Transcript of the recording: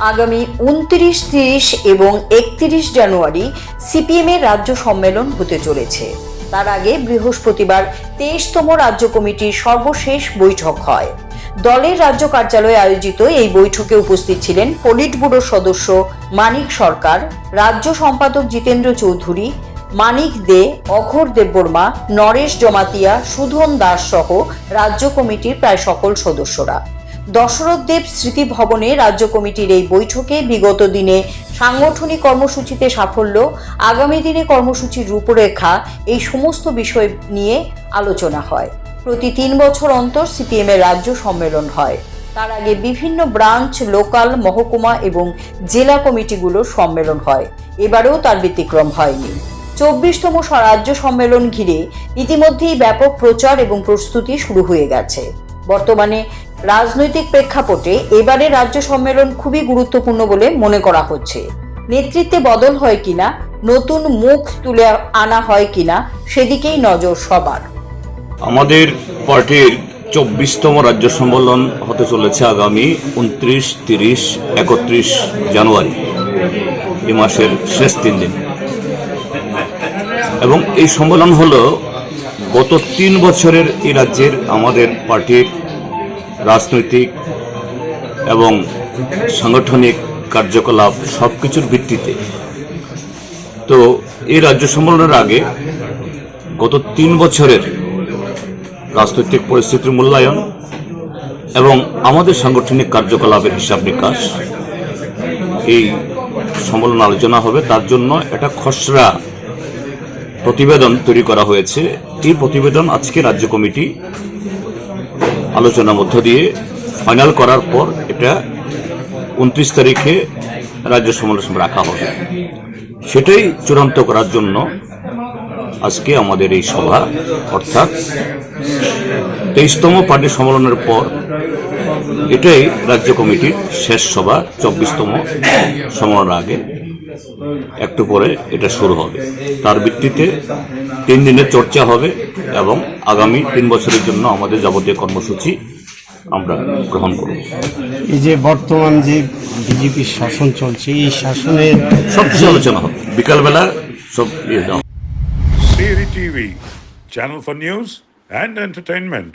আগামী উনত্রিশ, তিরিশ এবং একত্রিশ জানুয়ারি সিপিএমের রাজ্য সম্মেলন হতে চলেছে। তার আগে বৃহস্পতিবার তেইশতম রাজ্য কমিটির সর্বশেষ বৈঠক হয়। দলের রাজ্য কার্যালয়ে আয়োজিত এই বৈঠকে উপস্থিত ছিলেন পলিট ব্যুরোর সদস্য মানিক সরকার, রাজ্য সম্পাদক জিতেন্দ্র চৌধুরী, মানিক দে অঘর দেববর্মা, নরেশ জমাতিয়া, সুধন দাস সহ রাজ্য কমিটির প্রায় সকল সদস্যরা। দশরথ দেব স্মৃতি ভবনে রাজ্য কমিটির এই বৈঠকে বিগত দিনে সাংগঠনিক কর্মসূচিতে সাফল্য, আগামী দিনে কর্মসূচির রূপরেখা, এই সমস্ত বিষয় নিয়ে আলোচনা হয়। প্রতি তিন বছর অন্তর সিপিএম এর রাজ্য সম্মেলন হয়। তার আগে বিভিন্ন ব্রাঞ্চ, লোকাল, মহকুমা এবং জেলা কমিটিগুলোর সম্মেলন হয়। এবারেও তার ব্যতিক্রম হয়নি। চব্বিশতম রাজ্য সম্মেলন ঘিরে ইতিমধ্যেই ব্যাপক প্রচার এবং প্রস্তুতি শুরু হয়ে গেছে। বর্তমানে রাজনৈতিক প্রেক্ষাপটে এবারে রাজ্য সম্মেলন খুবই গুরুত্বপূর্ণ বলে মনে করা হচ্ছে। নেতৃত্বে বদল হয় কিনা, নতুন মুখ তুলে আনা হয় কিনা, সেদিকেই নজর সবার। আমাদের পার্টির চব্বিশতম রাজ্য সম্মেলন হতে চলেছে আগামী উনত্রিশ, তিরিশ, একত্রিশ জানুয়ারি এই মাসের শেষ তিন দিন। এবং এই সম্মেলন হল গত তিন বছরের এই রাজ্যের আমাদের পার্টির রাজনৈতিক এবং সাংগঠনিক কার্যকলাপ সব কিছুর ভিত্তিতে। তো এই রাজ্য সম্মেলনের আগে গত তিন বছরের রাজনৈতিক পরিস্থিতির মূল্যায়ন এবং আমাদের সাংগঠনিক কার্যকলাপের হিসাব নিকাশ, এই সম্মেলন আলোচনা হবে। তার জন্য একটা খসড়া প্রতিবেদন তৈরি করা হয়েছে। এই প্রতিবেদন আজকে রাজ্য কমিটি আলোচনার মধ্য দিয়ে ফাইনাল করার পর এটা উনত্রিশ তারিখে রাজ্য সমালোচনা রাখা হবে। সেটাই চূড়ান্ত করার জন্য আজকে আমাদের এই সভা, অর্থাৎ তেইশতম পার্টি সম্মেলনের পর এটাই রাজ্য কমিটির শেষ সভা, চব্বিশতম সম্মেলনের আগে। একটু পরে এটা শুরু হবে। তার ভিত্তিতে তিন দিনের চর্চা হবে এবং আগামী তিন বছরের জন্য আমাদের যাবতীয় কর্মসূচি আমরা গ্রহণ করব। এই যে বর্তমান যে বিজেপির শাসন চলছে এই শাসনের সব কিছু আলোচনা হবে। বিকালবেলা সব ইয়ে TV, channel for news and entertainment.